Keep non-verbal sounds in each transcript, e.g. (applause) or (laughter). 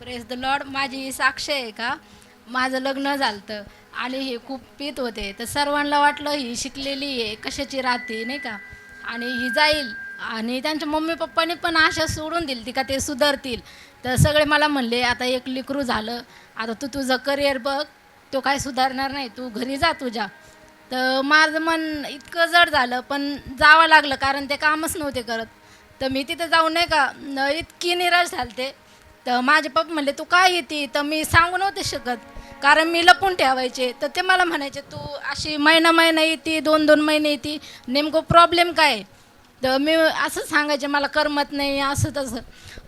Press the Lord माझी ही साक्ष आहे का? माझं लग्न झालं आणि हे खूप पीत होते. तर सर्वांना वाटलं ही शिकलेली आहे कशाची राहते नाही का? आणि ही जाईल. आणि त्यांच्या मम्मी पप्पानी पण आशा सोडून दिली ती का ते सुधारतील. तर सगळे मला म्हणले आता एक लिकरू झालं. आता तू तुझं करिअर बघ. तो काय सुधारणार नाही. तू घरी जा तुझ्या. तर माझं मन इतकं जड झालं पण जावं लागलं कारण ते कामच नव्हते करत. तर मी तिथे जाऊ नाही का इतकी निराश झालते. तर माझे पप्पा म्हणले तू काय येते तर मी सांगू नव्हते शकत. कारण मी लपून ठेवायचे. तर ते मला म्हणायचे तू अशी महिना महिना येते दोन दोन महिने येते. नेमकं प्रॉब्लेम काय? तर मी असं सांगायचे मला करमत नाही असं तसं.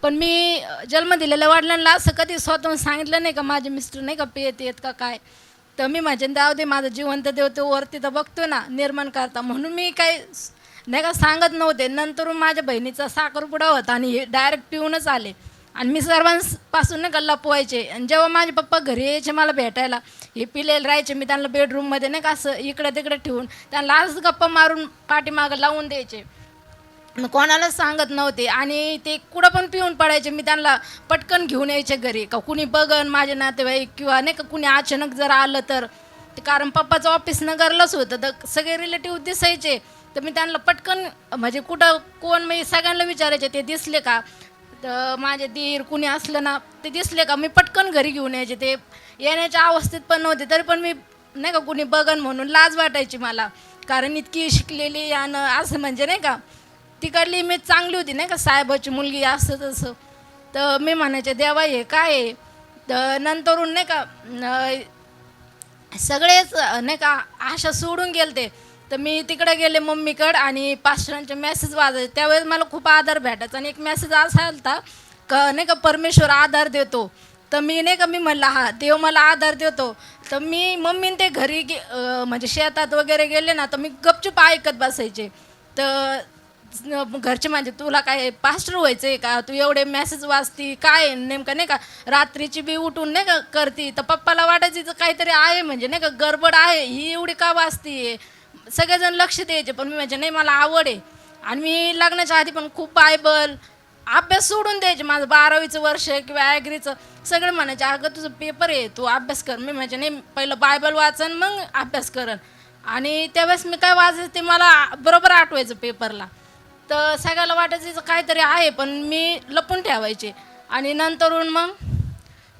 पण मी जन्म दिलेल्या वडिलांना असं कधी स्वतःहून सांगितलं नाही का माझे मिस्टर नाही का पेत येत का काय? तर मी माझे जाऊ दे माझं जिवंत देव तो वरती तर बघतो ना निर्माण करता. म्हणून मी काही नाही का सांगत नव्हते. नंतर माझ्या बहिणीचा साखरपुडा होता आणि हे डायरेक्ट पिऊनच आले. आणि मी सर्वांपासून नाही का लपवायचे. आणि जेव्हा माझे पप्पा घरी यायचे मला भेटायला हे पिलेले राहायचे मी त्यांना बेडरूममध्ये नाही का असं इकडे तिकडे ठेवून त्यांना आज गप्पा मारून पाठीमागं लावून द्यायचे. कोणालाच सांगत नव्हते. आणि ते कुठं पण पिऊन पडायचे मी त्यांना पटकन घेऊन यायचे घरी. का कुणी बघन माझे नातेवाईक किंवा नाही का कुणी अचानक जर आलं तर. ते कारण पप्पाचं ऑफिस नगरलाच होतं तर सगळे रिलेटिव्ह दिसायचे. तर मी त्यांना पटकन म्हणजे कुठं कोण मी सगळ्यांना विचारायचे ते दिसले का? तर माझे दीर कुणी असलं ना ते दिसले का मी पटकन घरी घेऊन यायचे. ते येण्याच्या अवस्थेत पण नव्हते तरी पण मी नाही का कुणी बघन म्हणून लाज वाटायची मला. कारण इतकी शिकलेली आणि असं म्हणजे नाही का तिकडली मी चांगली होती नाही का साहेबाची मुलगी असं तसं. तर मी म्हणायचे देवा हे काय आहे? तर नंतरून नाही का सगळेच नाही का आशा सोडून गेलते. तर मी तिकडे गेले मम्मीकडं आणि पास्टरांचे मेसेज वाजायचे त्यावेळेस मला खूप आधार भेटायचा आणि एक मेसेज असा होता का नाही का परमेश्वर आधार देतो. तर मी नाही का मी म्हणलं हा देव मला आधार देतो. तर मी मम्मीने ते घरी गे म्हणजे शेतात वगैरे गेले ना तर मी गपचूप ऐकत बसायचे. तर घरचे म्हणजे तुला काय पास्टर व्हायचं आहे का? तू एवढे मेसेज वाचती काय नेमकं नाही का रात्रीची बी उठून नाही का करती. तर पप्पाला वाटायची काहीतरी आहे म्हणजे नाही का गडबड आहे ही एवढी का वाचती सगळेजण लक्ष द्यायचे पण मी म्हणजे नाही मला आवड आहे. आणि मी लग्नाच्या आधी पण खूप बायबल अभ्यास सोडून द्यायचे. माझं बारावीचं वर्ष किंवा ॲग्रीचं सगळे म्हणायचे अगं तुझं पेपर आहे तू अभ्यास कर. मी म्हणजे नाही पहिलं बायबल वाचन मग अभ्यास करन. आणि त्यावेळेस मी काय वाचायचं ते मला बरोबर आठवायचं पेपरला तर सगळ्याला वाटायचं काहीतरी आहे पण मी लपून ठेवायचे. आणि नंतरून मग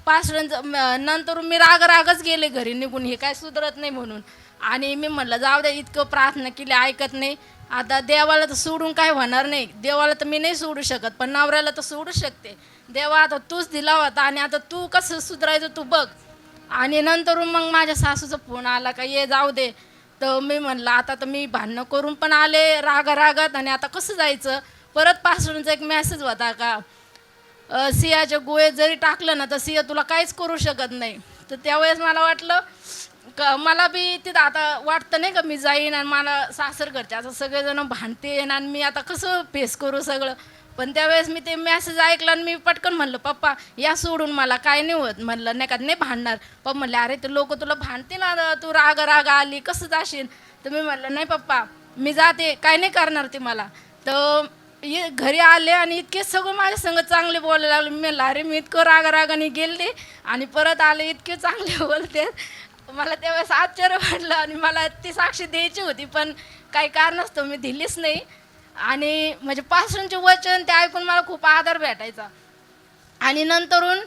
पासरांचं नंतरून मी राग रागच गेले घरी निघून हे काय सुधरत नाही म्हणून. आणि मी म्हटलं जाऊ द्या इतकं प्रार्थना केली ऐकत नाही. आता देवाला तर सोडून काय होणार नाही. देवाला तर मी नाही सोडू शकत पण नवऱ्याला तर सोडू शकते. देवा आता तूच दिला होता आणि आता तू कसं सुधारायचं तू बघ. आणि नंतरून मग माझ्या सासूचा फोन आला का ये जाऊ दे. तर मी म्हणलं आता तर मी भांडणं करून पण आले रागा रागात आणि आता कसं जायचं? परत पासूनचा एक मेसेज होता का सियाच्या सिंहाच्या गोळे जरी टाकलं ना तर सिंह तुला काहीच करू शकत नाही. तर त्यावेळेस मला वाटलं का मला बी तिथं आता वाटतं नाही का मी जाईन आणि मला सासर घरचे असं सगळेजण भांडते आणि मी आता कसं फेस करू सगळं? पण त्यावेळेस मी ते मेसेज ऐकला आणि मी पटकन म्हणलं पप्पा या सोडून मला काय नाही होत. म्हणलं नाही का नाही भांडणार. पप्पा म्हणले अरे ते लोक तुला भांडते ना तू राग राग आली कसं जाशील? तर मी म्हणलं नाही पप्पा मी जाते काय नाही करणार ते मला. तर ये घरी आले आणि इतके सगळं माझ्या संग चांगले बोलायला लागले. मी म्हणलं अरे मी इतकं राग रागाने गेले आणि परत आले इतके चांगले (laughs) बोलते. मला त्यावेळेस आश्चर्य वाटलं आणि मला ती साक्षी द्यायची होती पण काही कारणास्तव मी दिलीच नाही. आणि म्हणजे पासूनचे वचन ते ऐकून मला खूप आधार भेटायचा. आणि नंतरून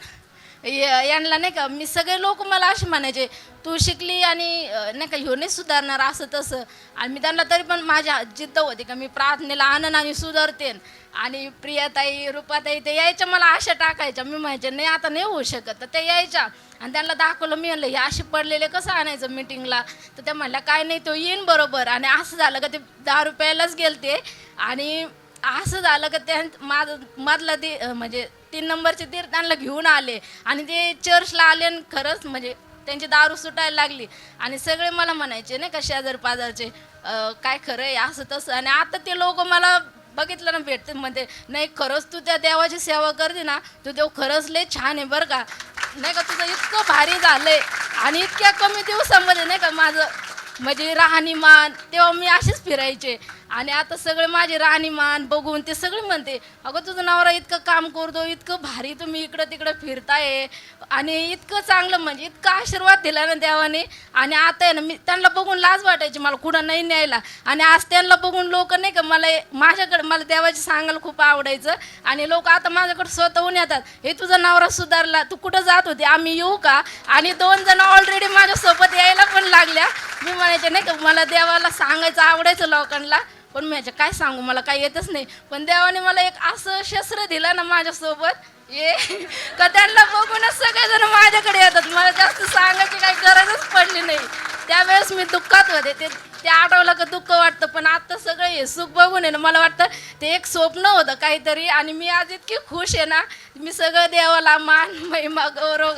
यांना नाही का मी सगळे लोक मला असे म्हणायचे तू शिकली आणि नाही का ह्यो नाही सुधारणार असं तसं. आणि मी त्यांना तरी पण माझ्या जिद्द होती का मी प्रार्थनेला आणन आणि सुधारतेन. आणि प्रियाताई रुपाताई ते यायच्या मला आशा टाकायच्या. मी म्हणायचे नाही आता नाही होऊ शकत. तर ते यायच्या. आणि त्यांना दाखवलं मी म्हणलं हे असे पडलेले कसं आणायचं मिटिंगला? तर त्या म्हणल्या काय नाही तो येईन बरोबर. आणि असं झालं का ते दहा रुपयालाच गेलते. आणि असं झालं का त्या माझं मधला दे म्हणजे तीन नंबरचे तीर्थांना घेऊन आले. आणि ते चर्चला आले आणि खरंच म्हणजे त्यांची दारू सुटायला लागली. आणि सगळे मला म्हणायचे नाही का शेजार पाजारचे काय खरं आहे असं तसं. आणि आता ते लोक मला बघितलं ना भेटते म्हणते नाही खरंच तू त्या देवाची सेवा करते ना तू देव खरंच लय छान आहे बरं का. नाही का तुझं इतकं भारी झालं आहे आणि इतक्या कमी दिवसामध्ये नाही का माझं म्हणजे राहणीमान तेव्हा मी असेच फिरायचे. आणि आता सगळे माझे राहणीमान बघून ते सगळे म्हणते अगं तुझं नवरा इतकं काम करतो इतकं भारी तुम्ही इकडं तिकडं फिरताय. आणि इतकं चांगलं म्हणजे इतका आशीर्वाद दिला ना देवाने. आणि आता आहे ना मी त्यांना बघून लाज वाटायची मला कुठं नाही न्यायला. आणि आज त्यांना बघून लोक नाही का मला माझ्याकडे मला देवाचे सांगायला खूप आवडायचं. आणि लोक आता माझ्याकडे स्वतःहून येतात हे तुझा नवरा सुधारला तू कुठं जात होती? आम्ही येऊ का? आणि दोन जण ऑलरेडी माझ्यासोबत यायला पण लागल्या. मी म्हणायचे नाही का मला देवाला सांगायचं आवडायचं लोकांना पण मी ह्याच्या काय सांगू मला काही येतच नाही. पण देवाने मला एक असं शस्त्र दिलं ना माझ्यासोबत ये. (laughs) का त्यांना बघूनच सगळेजण माझ्याकडे येतात. मला जास्त सांगायची काही गरजच पडली नाही. त्यावेळेस मी दुःखात होते. ते ते आठवलं का दुःख वाटतं पण आता सगळं हे सुख बघून आहे ना मला वाटतं ते एक स्वप्न होतं काहीतरी. आणि मी आज इतकी खुश आहे ना मी सगळं देवाला मान महिमा गौरव